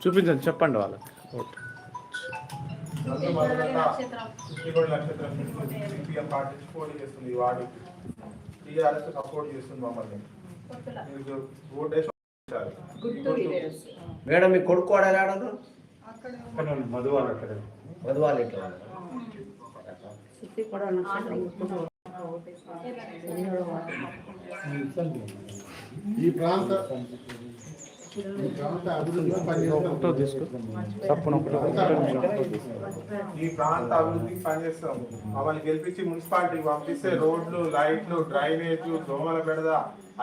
చూపించండి చెప్పండి వాళ్ళకి. ఓకే. మేడం మీ కొడుకు వాడు ఎలా ఆడదు మధువాల అక్కడ మధువాళ్ళు ఇట్లా ఈ ప్రాంత ఈ ప్రాంత అభివృద్ధికి పనిచేస్తాం. మమ్మల్ని గెలిపించి మున్సిపాలిటీకి పంపిస్తే రోడ్లు లైట్లు డ్రైనేజ్ దోమల బెడద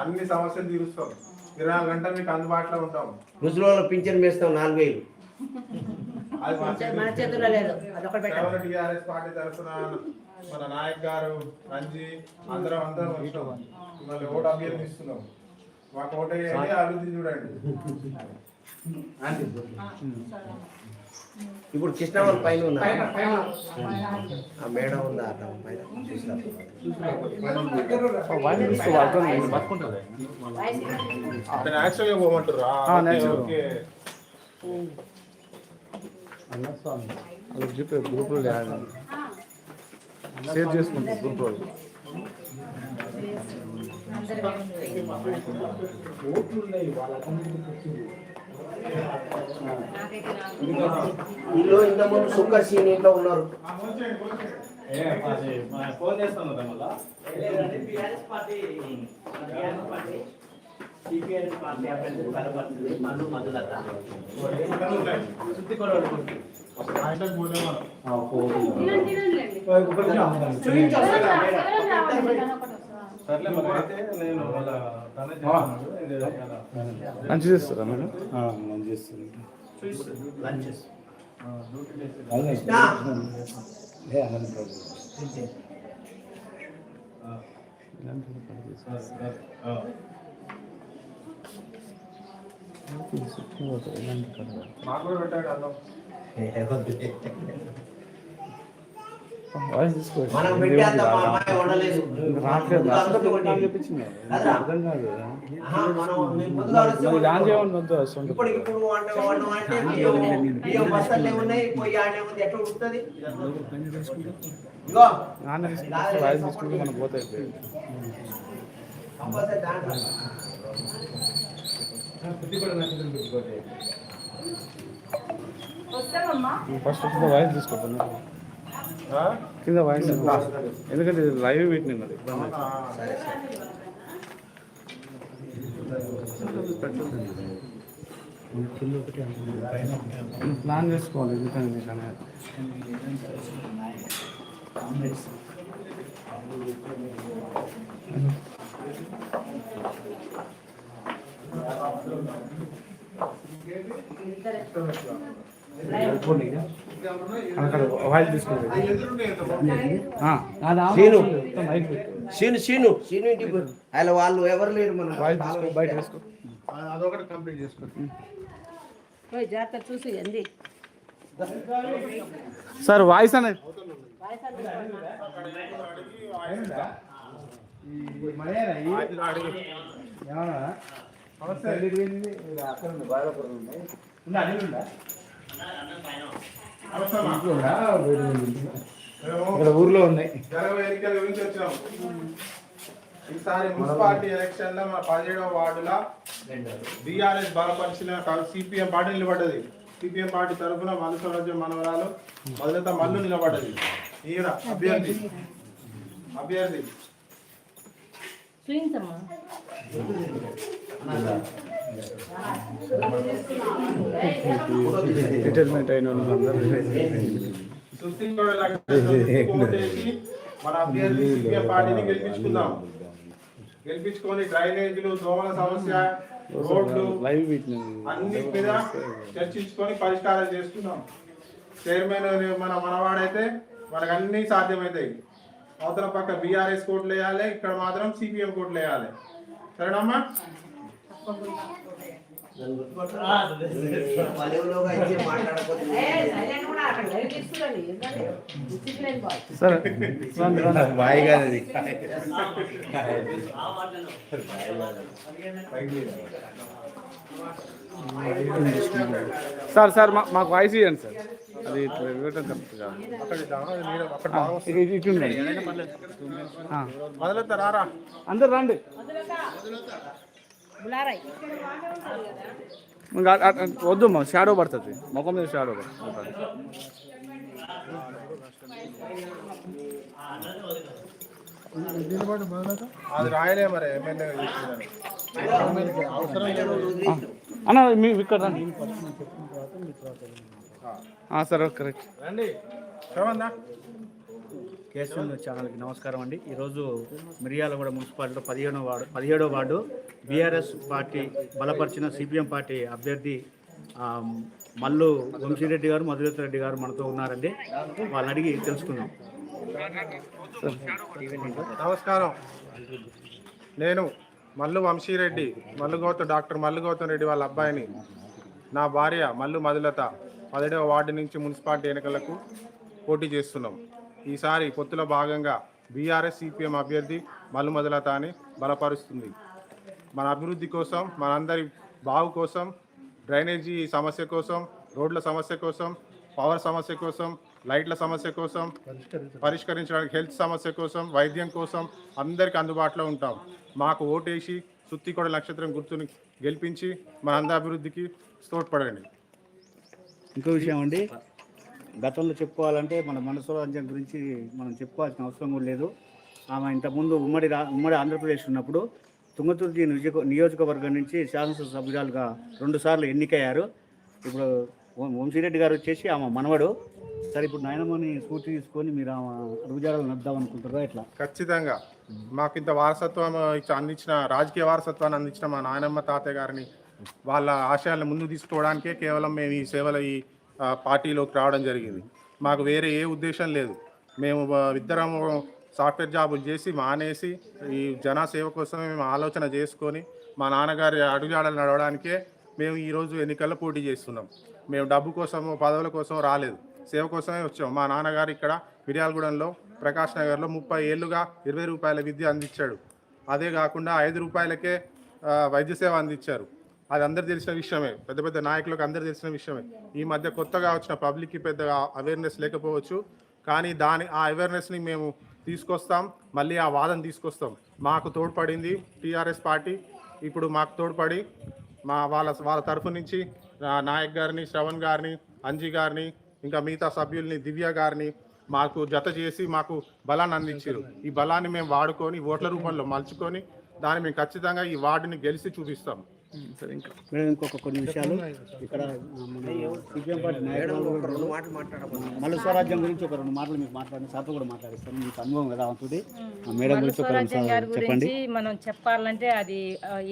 అన్ని సమస్యలు తీరుస్తాం. ఇరవై నాలుగు గంటలు మీకు అందుబాటులో ఉంటాం. ముసలివాళ్ళ పింఛన్ వేస్తాం నాలుగు వేలు టీఆర్ఎస్ పార్టీ తరఫున మన నాయక్ గారు రంజీ అందరం అందరం మిమ్మల్ని ఓటు అభ్యర్థిస్తున్నాం. మాకు వేయండి అభివృద్ధి చూడండి. ఇప్పుడు కృష్ణావరం పైన ఉన్నా? ఆ మేడం ఉందా? అట్లా పైన వైన్ తీసుకో వాళ్ళతో నేను పట్టుకుంటుంది నేచురల్ గా పోమంటారా ఆ, natural. ఓకే వాళ్ళకి చెప్పే గ్రూప్లో షేర్ చేసుకుంటారు గ్రూప్లో ఇల్లు ఇంతకుముందు సుక్కర్ సీన్ ఇంట్లో ఉన్నారు ఫోన్ చేస్తాను తనే మంచి చేస్తారా మేడం? ఆ. మాకు కూడా పెట్టాడు అన్నం వాయిస్ తీసుకో మనం పెట్టేంత మా అమ్మాయి వండలేదు రావట్లేదు అసలు ఒకటి నాకు చెప్పించింది అర్థం కాదు డాన్స్ వద్దు? అసలు నాన్న తీసుకుంటే వాయిస్ తీసుకుంటే మనం ఫస్ట్ వాయిస్ తీసుకోకుండా కింద వాయిస్ ఎందుకంటే ఇది లైవ్ సరే ప్లాన్ చేసుకోవాలి ఎందుకంటే మీకు అనేది. అక్కడ సీను. Scene scene. సీను ఇంటికి వాళ్ళు ఎవరు లేరు మన బయట తీసుకో అదొకటి కంప్లీట్ చేసుకో. పోయి జాగ్రత్త చూసి ఎంది సార్ వాయిస్ అనేది ఇక్కడ ఊర్లో ఉన్నాయి. ఎన్నికల గురించి ఈసారి మున్సిపాలిటీ ఎలక్షన్లో మన పదిహేడవ వార్డుల బీఆర్ఎస్ బలపరిచిన సిపిఎం పార్టీ నిలబడ్డది. సిపిఎం పార్టీ తరఫున మనస్వరాజ్యం మనవరాలు మొదలత మల్లు నిలబడ్డది. ఈయన అభ్యర్థి. అభ్యర్థి. రిటైర్మెంట్ అయిన వాళ్ళందరూ సుత్తిగూడ లక్ష్మణ్ ఓటేసి మన అభ్యర్థి సిపిఎం పార్టీని గెలిపించుకుందాం గెలిపించుకొని డ్రైనేజీలు దోమల సమస్య రోడ్లు లైవ్ పెట్టినాను అన్ని మీద చర్చించుకొని పరిష్కారం చేసుకుందాం చైర్మన్ మన మనవాడైతే మనకు అన్ని సాధ్యమవుతాయి అవతల పక్క బీఆర్ఎస్ కోట్లు వేయాలి ఇక్కడ మాత్రం సిపిఎం కోట్లు వేయాలి సరేనమ్మా సరే సార్ సార్ సార్ మా- మాకు వాయిస్ ఇవ్వండి సార్. అది ఇవ్వటం కరెక్ట్ కాదు. అందరు రండి. వద్దు మా షాడో పడుతుంది. ముఖం మీద షాడో పడుతుంది. అది రాయలే మరి. అన్న మీ ఇక్కడ రండి. ఆ, సార్ కరెక్ట్ రండి. శ్రవణ్ ఛానల్కి నమస్కారం అండి. ఈరోజు మిర్యాలగూడ మున్సిపాలిటీలో పదిహేనో వార్డు పదిహేడో వార్డు బీఆర్ఎస్ పార్టీ బలపరిచిన సిపిఎం పార్టీ అభ్యర్థి మల్లు వంశీరెడ్డి గారు మధురేశ్వర రెడ్డి గారు మనతో ఉన్నారండి. వాళ్ళని అడిగి తెలుసుకుందాం. నమస్కారం. నేను మల్లు వంశీరెడ్డి మల్లుగౌతం డాక్టర్ మల్లుగౌతమ్ రెడ్డి వాళ్ళ అబ్బాయిని. నా భార్య మల్లు మధులత పదిహేడవ వార్డు నుంచి మున్సిపాలిటీ ఎన్నికలకు పోటీ చేస్తున్నాం. ఈసారి పొత్తులో భాగంగా బీఆర్ఎస్ సిపిఎం అభ్యర్థి మల్లు బలపరుస్తుంది. మన అభివృద్ధి కోసం మనందరి బావు కోసం డ్రైనేజీ సమస్య కోసం రోడ్ల సమస్య కోసం పవర్ సమస్య కోసం లైట్ల సమస్య కోసం పరిష్కరించడానికి హెల్త్ సమస్య కోసం వైద్యం కోసం అందరికీ అందుబాటులో ఉంటాం. మాకు ఓటేసి సుత్తికొడ నక్షత్రం గుర్తుని గెలిపించి మన అందరి అభివృద్ధికి తోడ్పడండి. ఇంకో విషయం అండి. గతంలో చెప్పుకోవాలంటే మన మనసు గురించి మనం చెప్పుకోవాల్సిన అవసరం కూడా లేదు. ఆమె ఇంతకుముందు ఉమ్మడి రా ఉమ్మడి ఆంధ్రప్రదేశ్ ఉన్నప్పుడు తుంగతుర్తి నియోజక నియోజకవర్గం నుంచి శాసనసభ సభ్యురాలుగా రెండుసార్లు ఎన్నికయ్యారు. ఇప్పుడు వంశీరెడ్డి గారు వచ్చేసి ఆమె మనవడు. సరే ఇప్పుడు నాయనమ్మని స్ఫూర్తి తీసుకొని మీరు ఆమె రుజారాలు నడుద్దాం అనుకుంటారా ఇట్లా ఖచ్చితంగా. మాకు ఇంత వారసత్వం అందించిన రాజకీయ వారసత్వాన్ని అందించిన మా నాయనమ్మ తాతయ్య గారిని వాళ్ళ ఆశయాలను ముందుకు తీసుకోవడానికే కేవలం మేము ఈ సేవలు ఈ పార్టీలోకి రావడం జరిగింది. మాకు వేరే ఏ ఉద్దేశం లేదు. మేము ఇద్దరం సాఫ్ట్వేర్ జాబులు చేసి మానేసి ఈ జనసేవ కోసమే మేము ఆలోచన చేసుకొని మా నాన్నగారి అడుగుజాడలు నడవడానికే మేము ఈరోజు ఎన్నికల్లో పోటీ చేస్తున్నాం. మేము డబ్బు కోసం పదవుల కోసం రాలేదు. సేవ కోసమే వచ్చాం. మా నాన్నగారు ఇక్కడ మిర్యాలగూడెంలో ప్రకాష్ నగర్లో ముప్పై ఏళ్ళుగా ఇరవై రూపాయల విద్య అందించాడు. అదే కాకుండా ఐదు రూపాయలకే వైద్య సేవ అందించారు. అది అందరు తెలిసిన విషయమే. పెద్ద పెద్ద నాయకులకు అందరు తెలిసిన విషయమే. ఈ మధ్య కొత్తగా వచ్చిన పబ్లిక్కి పెద్దగా అవేర్నెస్ లేకపోవచ్చు. కానీ దాని ఆ అవేర్నెస్ని మేము తీసుకొస్తాం. మళ్ళీ ఆ వాదన తీసుకొస్తాం. మాకు తోడ్పడింది టీఆర్ఎస్ పార్టీ. ఇప్పుడు మాకు తోడ్పడి మా వాళ్ళ వాళ్ళ తరఫు నుంచి నాయక్ గారిని శ్రవణ్ గారిని అంజీ గారిని ఇంకా మిగతా సభ్యుల్ని దివ్య గారిని మాకు జత చేసి మాకు బలాన్ని అందించారు. ఈ బలాన్ని మేము వాడుకొని ఓట్ల రూపంలో మలుచుకొని దాన్ని మేము ఖచ్చితంగా ఈ వార్డుని గెలిచి చూపిస్తాం. సరే ఇంకా. మేడం ఇంకొక కొన్ని విషయాలు. ఇక్కడ మన సిపిఎం పార్టీ నాయకులు మళ్ళీ స్వరాజ్యం గురించి ఒక రెండు మాటలు మీకు మాట్లాడిన సార్తో కూడా మాట్లాడిస్తాను. మీకు అనుభవం కదా అవుతుంది ఆ మేడం గురించి చెప్పండి. మనం చెప్పాలంటే అది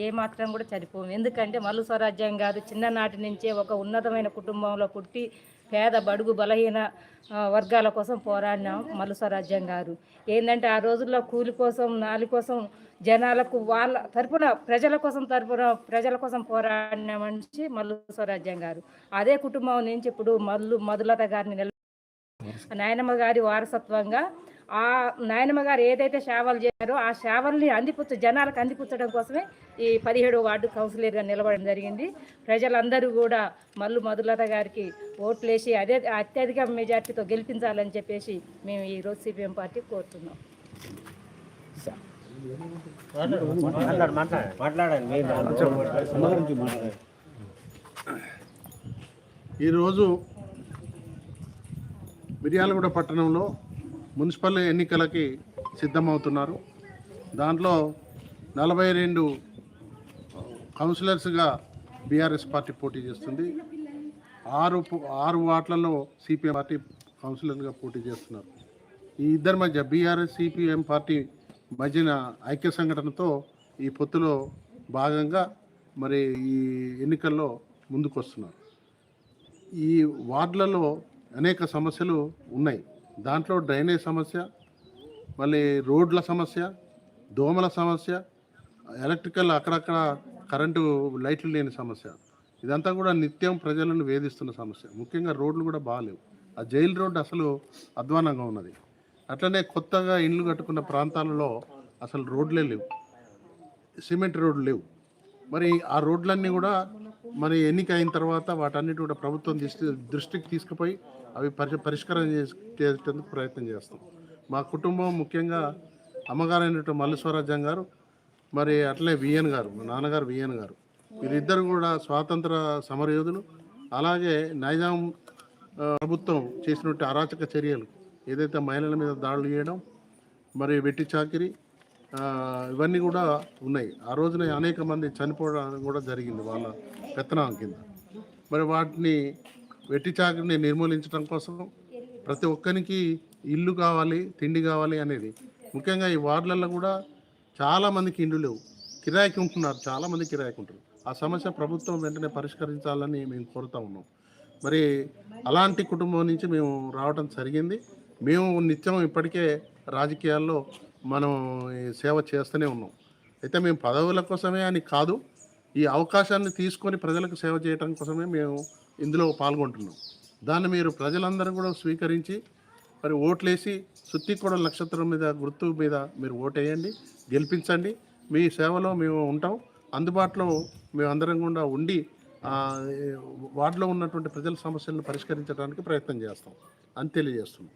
ఏ మాత్రం కూడా సరిపోము ఎందుకంటే మల్లు స్వరాజ్యం గారు చిన్ననాటి నుంచే ఒక ఉన్నతమైన కుటుంబంలో పుట్టి పేద బడుగు బలహీన వర్గాల కోసం పోరాడిన మల్లు స్వరాజ్యం గారు. ఏంటంటే ఆ రోజుల్లో కూలి కోసం నాలి కోసం జనాలకు వాళ్ళ తరపున ప్రజల కోసం తరపున ప్రజల కోసం పోరాడిన మనిషి మల్లు స్వరాజ్యం గారు. అదే కుటుంబం నుంచి ఇప్పుడు మల్లు మధులత గారిని నిల నాయనమ్మ గారి వారసత్వంగా ఆ నాయనమ్మ గారు ఏదైతే సేవలు చేశారో ఆ సేవల్ని అందిపుచ్చు జనాలకు అందిపుచ్చడం కోసమే ఈ పదిహేడు వార్డు కౌన్సిలర్గా నిలబడడం జరిగింది. ప్రజలందరూ కూడా మల్లు మధులత గారికి ఓట్లేసి అదే అత్యధిక మెజార్టీతో గెలిపించాలని చెప్పేసి మేము ఈ రోజు సిపిఎం పార్టీ కోరుతున్నాం. ఈరోజు మిర్యాలగూడ పట్టణంలో మున్సిపల్ ఎన్నికలకి సిద్ధమవుతున్నారు. దాంట్లో నలభై రెండు కౌన్సిలర్స్గా బీఆర్ఎస్ పార్టీ పోటీ చేస్తుంది. ఆరు ఆరు వార్డులలో సిపిఎం పార్టీ కౌన్సిలర్గా పోటీ చేస్తున్నారు. ఈ ఇద్దరి మధ్య బీఆర్ఎస్ సిపిఎం పార్టీ మధ్యన ఐక్య సంఘటనతో ఈ పొత్తులో భాగంగా మరి ఈ ఎన్నికల్లో ముందుకు వస్తున్నారు ఈ వార్డులలో అనేక సమస్యలు ఉన్నాయి. దాంట్లో డ్రైనేజ్ సమస్య మళ్ళీ రోడ్ల సమస్య దోమల సమస్య ఎలక్ట్రికల్ అక్కడక్కడ కరెంటు లైట్లు లేని సమస్య. ఇదంతా కూడా నిత్యం ప్రజలను వేధిస్తున్న సమస్య. ముఖ్యంగా రోడ్లు కూడా బాగాలేవు. ఆ జైలు రోడ్డు అసలు అధ్వానంగా ఉన్నది. అట్లనే కొత్తగా ఇండ్లు కట్టుకున్న ప్రాంతాలలో అసలు రోడ్లే లేవు. సిమెంట్ రోడ్లు లేవు. మరి ఆ రోడ్లన్నీ కూడా మరి ఎన్నిక అయిన తర్వాత వాటన్నిటి కూడా ప్రభుత్వం దృష్టి దృష్టికి తీసుకుపోయి అవి పరి పరిష్కారం చేసి- చేసేందుకు ప్రయత్నం చేస్తాం. మా కుటుంబం ముఖ్యంగా అమ్మగారైనటువంటి మల్లుస్వరాజ్యం గారు మరి అట్లే విఎన్ గారు మా నాన్నగారు విఎన్ గారు వీరిద్దరు కూడా స్వాతంత్ర సమరయోధులు అలాగే నైజాం ప్రభుత్వం చేసినటువంటి అరాచక చర్యలు ఏదైతే మహిళల మీద దాడులు చేయడం మరి వెట్టి చాకిరి ఇవన్నీ కూడా ఉన్నాయి. ఆ రోజున అనేక మంది చనిపోవడం కూడా జరిగింది వాళ్ళ పెత్తనం కింద. మరి వాటిని వెట్టి చాకిరిని నిర్మూలించడం కోసం ప్రతి ఒక్కరికి ఇల్లు కావాలి తిండి కావాలి అనేది. ముఖ్యంగా ఈ వార్డులలో కూడా చాలామందికి ఇండ్లు లేవు. కిరాయికి ఉంటున్నారు చాలామంది కిరాయికి ఉంటారు ఆ సమస్య ప్రభుత్వం వెంటనే పరిష్కరించాలని మేము కోరుతా ఉన్నాం. మరి అలాంటి కుటుంబం నుంచి మేము రావడం జరిగింది. మేము నిత్యం ఇప్పటికే రాజకీయాల్లో మనం సేవ చేస్తూనే ఉన్నాం. అయితే మేము పదవుల కోసమే అని కాదు ఈ అవకాశాన్ని తీసుకొని ప్రజలకు సేవ చేయడం కోసమే మేము ఇందులో పాల్గొంటున్నాం. దాన్ని మీరు ప్రజలందరూ కూడా స్వీకరించి మరి ఓట్లేసి సుత్తికోడ నక్షత్రం మీద గుర్తు మీద మీరు ఓటేయండి గెలిపించండి. మీ సేవలో మేము ఉంటాం. అందుబాటులో మేము అందరం కూడా ఉండి వార్డులో ఉన్నటువంటి ప్రజల సమస్యలను పరిష్కరించడానికి ప్రయత్నం చేస్తాం అని తెలియజేస్తున్నాం.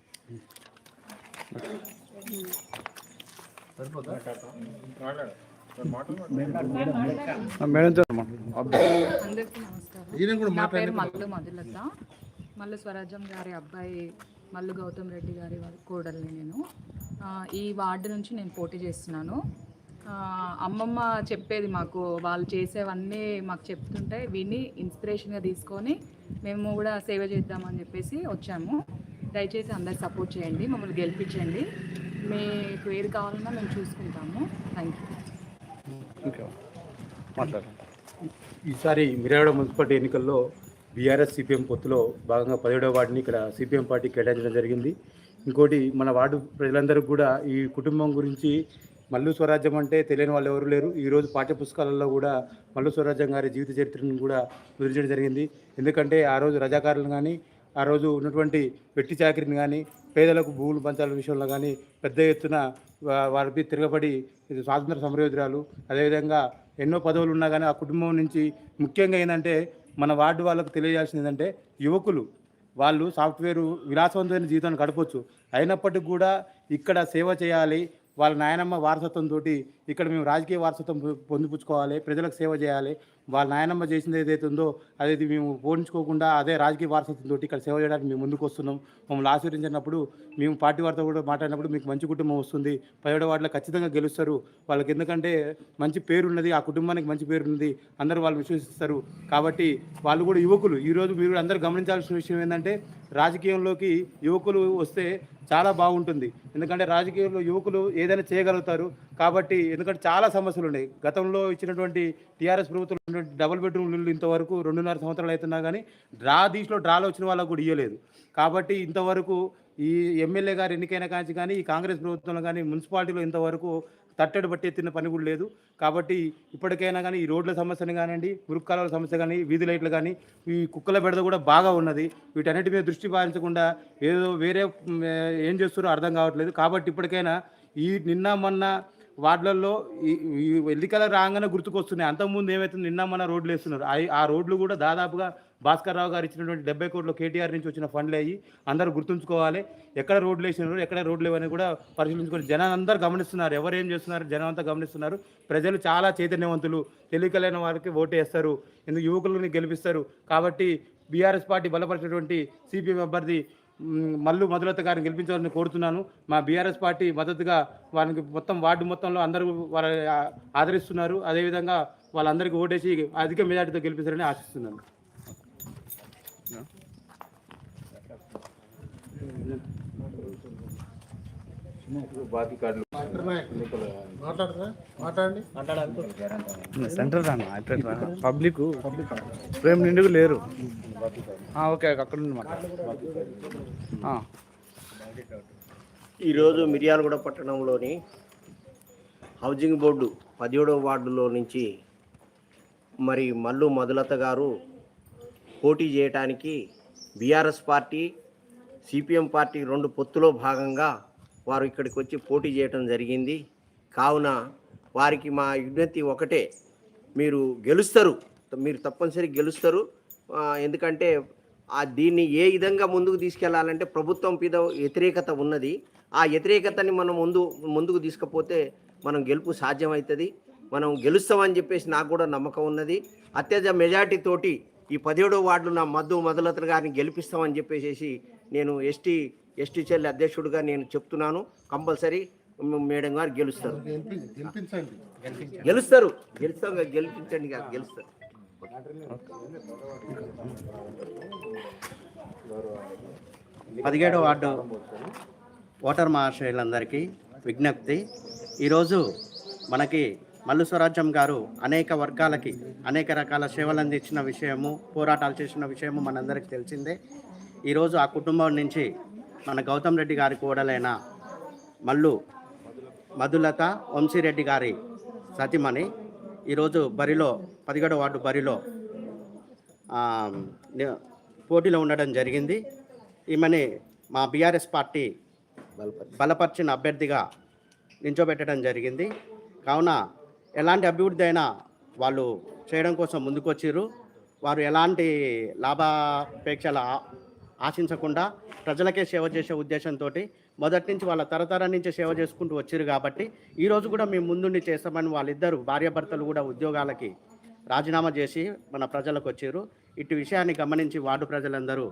మేడం చెప్పమ్మా అబ్బాయి అందరికీ నమస్కారం. ఈయన కూడా నా పేరు మల్లు మధులత. మల్లు స్వరాజ్యం గారి అబ్బాయి మల్లు గౌతమ్ రెడ్డి గారి కోడల్ని నేను. ఆ, ఈ వార్డు నుంచి నేను పోటీ చేస్తున్నాను. ఆ, అమ్మమ్మ చెప్పేది మాకు వాళ్ళు చేసేవన్నీ మాకు చెప్తుంటే విని ఇన్స్పిరేషన్గా తీసుకొని మేము కూడా సేవ చేద్దామని చెప్పేసి వచ్చాము. దయచేసి అందరు సపోర్ట్ చేయండి మమ్మల్ని గెలిపించండి. మీకు ఏది కావాలన్నా మేము చూసుకుంటాము. థ్యాంక్ యూ ఈసారి మిర్యాడ మున్సిపాలిటీ ఎన్నికల్లో బీఆర్ఎస్ సిపిఎం పొత్తులో భాగంగా పదిహేడవ వార్డుని ఇక్కడ సిపిఎం పార్టీ కేటాయించడం జరిగింది. ఇంకోటి మన వార్డు ప్రజలందరికీ కూడా ఈ కుటుంబం గురించి మల్లు స్వరాజ్యం అంటే తెలియని వాళ్ళు ఎవరు లేరు. ఈరోజు పాఠ్య పుస్తకాలలో కూడా మల్లు స్వరాజ్యం గారి జీవిత చరిత్రను కూడా ముద్రించడం జరిగింది. ఎందుకంటే ఆ రోజు రజాకారులను కానీ ఆ రోజు ఉన్నటువంటి వెట్టి చాకరిని కానీ పేదలకు భూములు పంచాల విషయంలో కానీ పెద్ద ఎత్తున వారిపై తిరగబడి స్వాతంత్ర సమరయోధురాలు. అదేవిధంగా ఎన్నో పదవులు ఉన్నా కానీ ఆ కుటుంబం నుంచి ముఖ్యంగా ఏంటంటే మన వార్డు వాళ్ళకు తెలియజేయాల్సింది ఏంటంటే యువకులు. వాళ్ళు సాఫ్ట్వేర్ విలాసవంతమైన జీవితాన్ని గడపవచ్చు అయినప్పటికీ కూడా ఇక్కడ సేవ చేయాలి వాళ్ళ నాయనమ్మ వారసత్వంతో ఇక్కడ మేము రాజకీయ వారసత్వం పొందుపుచ్చుకోవాలి పొందిపుచ్చుకోవాలి ప్రజలకు సేవ చేయాలి. వాళ్ళ నాయనమ్మ చేసింది ఏదైతే ఉందో అదేది మేము పోనించుకోకుండా అదే రాజకీయ వారసత్వంతో ఇక్కడ సేవ చేయడానికి మేము ముందుకు వస్తున్నాం. మమ్మల్ని ఆశీర్వించినప్పుడు మేము పార్టీ వారితో కూడా మాట్లాడినప్పుడు మీకు మంచి కుటుంబం వస్తుంది. పదిహేడు వాటిలో ఖచ్చితంగా గెలుస్తారు. వాళ్ళకి ఎందుకంటే మంచి పేరున్నది ఆ కుటుంబానికి మంచి పేరున్నది అందరూ వాళ్ళు విశ్వసిస్తారు. కాబట్టి వాళ్ళు కూడా యువకులు. ఈరోజు మీరు అందరూ గమనించాల్సిన విషయం ఏంటంటే రాజకీయంలోకి యువకులు వస్తే చాలా బాగుంటుంది. ఎందుకంటే రాజకీయంలో యువకులు ఏదైనా చేయగలుగుతారు. కాబట్టి ఎందుకంటే చాలా సమస్యలు ఉన్నాయి. గతంలో ఇచ్చినటువంటి టీఆర్ఎస్ ప్రభుత్వం డబుల్ బెడ్రూమ్ ఇల్లు ఇంతవరకు రెండున్నర సంవత్సరాలు అవుతున్నా కానీ డ్రా దీంట్లో డ్రాలో వచ్చిన వాళ్ళకు కూడా ఇవ్వలేదు కాబట్టి ఇంతవరకు ఈ ఎమ్మెల్యే గారు ఎన్నికైన కాంచి కానీ ఈ కాంగ్రెస్ ప్రభుత్వంలో కానీ మున్సిపాలిటీలో ఇంతవరకు తట్టడి బట్టి ఎత్తిన పని కూడా లేదు. కాబట్టి ఇప్పటికైనా కానీ ఈ రోడ్ల సమస్యను కానివ్వండి మురుక్కాల సమస్య కానీ వీధి లైట్లు కానీ ఈ కుక్కల బెడద కూడా బాగా ఉన్నది. వీటన్నిటి మీద దృష్టి పాలించకుండా ఏదో వేరే ఏం చేస్తారో అర్థం కావట్లేదు. కాబట్టి ఇప్పటికైనా ఈ నిన్న మొన్న వార్డులలో ఎల్లికల ఎన్నికల రాగానే గుర్తుకొస్తున్నాయి. అంతకుముందు ఏమైతుంది నిన్న మన రోడ్లు వేస్తున్నారు ఆ- రోడ్లు కూడా దాదాపుగా భాస్కర్ రావు గారు ఇచ్చినటువంటి డెబ్బై కోట్ల కేటీఆర్ నుంచి వచ్చిన ఫండ్లు అయ్యి అందరూ గుర్తుంచుకోవాలి. ఎక్కడ రోడ్లు వేసినారు ఎక్కడ రోడ్లు లేవని కూడా పరిశీలించుకొని జనాలు అందరూ గమనిస్తున్నారు. ఎవరు ఏం చేస్తున్నారు జనం అంతా గమనిస్తున్నారు. ప్రజలు చాలా చైతన్యవంతులు తెలియకలేని వారికి ఓటు వేస్తారు. ఎందుకు? యువకులని గెలిపిస్తారు. కాబట్టి బీఆర్ఎస్ పార్టీ బలపరిచినటువంటి సిపిఎం అభ్యర్థి మల్లు మధులత గారిని గెలిపించాలని కోరుతున్నాను. మా బీఆర్ఎస్ పార్టీ మద్దతుగా వారికి మొత్తం వార్డు మొత్తంలో అందరూ వారి ఆదరిస్తున్నారు. అదేవిధంగా వాళ్ళందరికీ ఓటేసి అధిక మెజార్టీతో గెలిపిస్తారని ఆశిస్తున్నాను. సెంటర్ పబ్లిక్ ప్రేమ్ నిండుకు లేరు ఓకే అక్కడ ఈరోజు మిర్యాలగూడ పట్టణంలోని హౌసింగ్ బోర్డు పదిహేడవ వార్డులో నుంచి మరి మల్లు మధులత గారు పోటీ చేయటానికి బీఆర్ఎస్ పార్టీ సిపిఎం పార్టీ రెండు పొత్తులో భాగంగా వారు ఇక్కడికి వచ్చి పోటీ చేయటం జరిగింది. కావున వారికి మా విజ్ఞప్తి ఒకటే మీరు గెలుస్తారు. మీరు తప్పనిసరి గెలుస్తారు. ఎందుకంటే ఆ దీన్ని ఏ విధంగా ముందుకు తీసుకెళ్ళాలంటే ప్రభుత్వం మీద వ్యతిరేకత ఉన్నది. ఆ వ్యతిరేకతని మనం ముందు ముందుకు తీసుకపోతే మనం గెలుపు సాధ్యమవుతుంది. మనం గెలుస్తామని చెప్పేసి నాకు కూడా నమ్మకం ఉన్నది. అత్యధిక మెజార్టీ తోటి ఈ పదిహేడో వార్డులో నా మద్దు మొదలతలు గారిని గెలిపిస్తామని చెప్పేసి నేను ఎస్టీ ఎస్టీసీఎల్ అధ్యక్షుడిగా నేను చెప్తున్నాను. కంపల్సరీ మేడం గారు గెలుస్తారు. గెలుస్తారు. గెలుస్తాం గెలిపించండి కాదు గెలుస్తారు. పదిహేడో వార్డు ఓటర్ మహాశయులందరికీ విజ్ఞప్తి. ఈరోజు మనకి మల్లు స్వరాజ్యం గారు అనేక వర్గాలకి అనేక రకాల సేవలు అందించిన విషయము పోరాటాలు చేసిన విషయము మనందరికీ తెలిసిందే. ఈరోజు ఆ కుటుంబం నుంచి మన గౌతమ్ రెడ్డి గారి కోడలైన మల్లు మధులత వంశీరెడ్డి గారి సతీమణి ఈరోజు బరిలో పదిహేడో వార్డు బరిలో పోటీలో ఉండడం జరిగింది. ఈమెని మా బీఆర్ఎస్ పార్టీ బలపరిచిన అభ్యర్థిగా నించోబెట్టడం జరిగింది. కావున ఎలాంటి అభివృద్ధి అయినా వాళ్ళు చేయడం కోసం ముందుకొచ్చారు వారు ఎలాంటి లాభాపేక్షల ఆశించకుండా ప్రజలకే సేవ చేసే ఉద్దేశంతో మొదటి నుంచి వాళ్ళ తరతరం నుంచి సేవ చేసుకుంటూ వచ్చారు కాబట్టి ఈరోజు కూడా మేము ముందుండి చేస్తామని వాళ్ళిద్దరు భార్యాభర్తలు కూడా ఉద్యోగాలకి రాజీనామా చేసి మన ప్రజలకు వచ్చారు ఇటు విషయాన్ని గమనించి వార్డు ప్రజలందరూ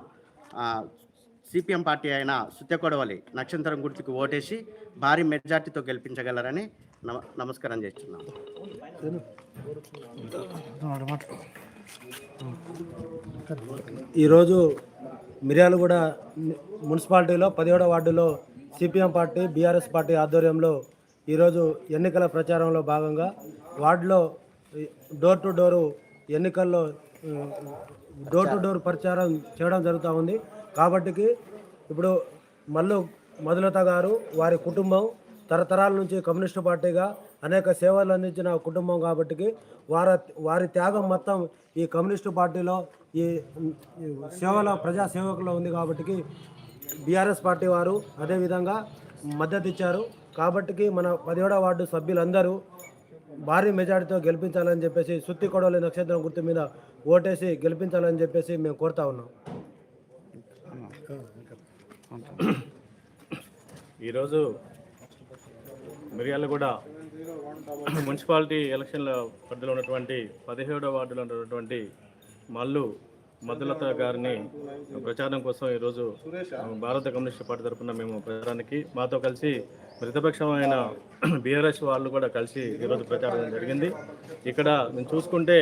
సిపిఎం పార్టీ అయిన సుత్యకొడవలి నక్షత్రం గుర్తుకు ఓటేసి భారీ మెజార్టీతో గెలిపించగలరని నమ నమస్కారం చేస్తున్నాం. ఈరోజు మిర్యాలగూడ మున్సిపాలిటీలో పదిహేడో వార్డులో సిపిఎం పార్టీ బీఆర్ఎస్ పార్టీ ఆధ్వర్యంలో ఈరోజు ఎన్నికల ప్రచారంలో భాగంగా వార్డులో డోర్ టు డోరు ఎన్నికల్లో డోర్ టు డోర్ ప్రచారం చేయడం జరుగుతూ ఉంది. కాబట్టికి ఇప్పుడు మల్లు మధులత గారు వారి కుటుంబం తరతరాల నుంచి కమ్యూనిస్టు పార్టీగా అనేక సేవలు అందించిన కుటుంబం కాబట్టికి వారి వారి త్యాగం మొత్తం ఈ కమ్యూనిస్టు పార్టీలో ఈ సేవల ప్రజాసేవకులో ఉంది కాబట్టి బీఆర్ఎస్ పార్టీ వారు అదేవిధంగా మద్దతు ఇచ్చారు. కాబట్టికి మన పదిహేడవ వార్డు సభ్యులందరూ భారీ మెజార్టీతో గెలిపించాలని చెప్పేసి సుత్తి కొడవలి నక్షత్రం గుర్తు మీద ఓటేసి గెలిపించాలని చెప్పేసి మేము కోరుతా ఉన్నాం. ఈరోజు మిర్యాలగూడ మున్సిపాలిటీ ఎలక్షన్ల పరిధిలో ఉన్నటువంటి పదిహేడవ వార్డులో ఉన్నటువంటి మల్లు మధులత గారిని ప్రచారం కోసం ఈరోజు భారత కమ్యూనిస్ట్ పార్టీ తరఫున మేము ప్రచారానికి మాతో కలిసి ప్రతిపక్షమైన బీఆర్ఎస్ వాళ్ళు కూడా కలిసి ఈరోజు ప్రచారం జరిగింది. ఇక్కడ మేము చూసుకుంటే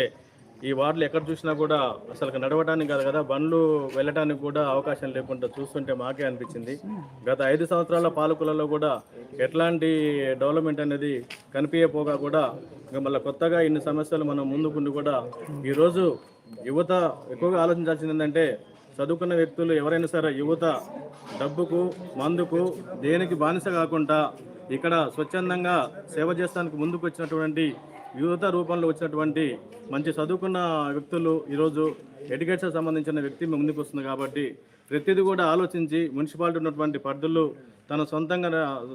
ఈ వార్డులు ఎక్కడ చూసినా కూడా అసలు నడవడానికి కాదు కదా బండ్లు వెళ్ళడానికి కూడా అవకాశం లేకుండా చూస్తుంటే మాకే అనిపించింది. గత ఐదు సంవత్సరాల పాలకులలో కూడా ఎట్లాంటి డెవలప్మెంట్ అనేది కనిపించపోగా కూడా ఇంకా మళ్ళీ కొత్తగా ఇన్ని సమస్యలు మనం ముందుకుండి కూడా ఈరోజు యువత ఎక్కువగా ఆలోచించాల్సింది ఏంటంటే చదువుకున్న వ్యక్తులు ఎవరైనా సరే యువత డబ్బుకు మందుకు దేనికి బానిస కాకుండా ఇక్కడ స్వచ్ఛందంగా సేవ చేస్తానికి ముందుకు వచ్చినటువంటి యువత రూపంలో వచ్చినటువంటి మంచి చదువుకున్న వ్యక్తులు ఈరోజు ఎడ్యుకేషన్ సంబంధించిన వ్యక్తి మీ ముందుకు వస్తుంది కాబట్టి ప్రతిదీ కూడా ఆలోచించి మున్సిపాలిటీ ఉన్నటువంటి పరిధులు తన సొంతంగా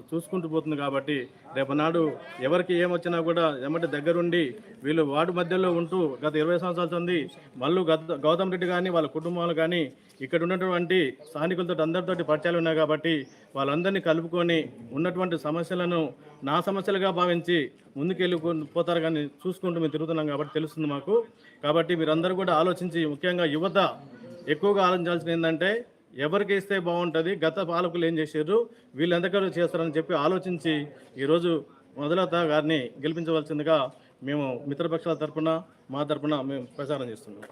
చూసుకుంటూ పోతుంది కాబట్టి రేపు నాడు ఎవరికి ఏమొచ్చినా కూడా ఎమ్మటి దగ్గరుండి వీళ్ళు వార్డు మధ్యలో ఉంటూ గత ఇరవై సంవత్సరాల ఉంది మళ్ళీ గత గౌతమ్ రెడ్డి కానీ వాళ్ళ కుటుంబాలు కానీ ఇక్కడ ఉన్నటువంటి స్థానికులతో అందరితోటి పరిచయాలు ఉన్నాయి కాబట్టి వాళ్ళందరినీ కలుపుకొని ఉన్నటువంటి సమస్యలను నా సమస్యలుగా భావించి ముందుకెళ్ళి పోతారు కానీ చూసుకుంటూ మేము తిరుగుతున్నాం కాబట్టి తెలుస్తుంది మాకు. కాబట్టి మీరందరూ కూడా ఆలోచించి ముఖ్యంగా యువత ఎక్కువగా ఆలోచించాల్సింది ఏంటంటే ఎవరికి ఇస్తే బాగుంటుంది? గత పాలకులు ఏం చేశారు? వీళ్ళు ఎంతకన్నా చేస్తారని చెప్పి ఆలోచించి ఈరోజు మొదలత గారిని గెలిపించవలసిందిగా మేము మిత్రపక్షాల తరపున మా తరపున మేము ప్రచారం చేస్తున్నాం.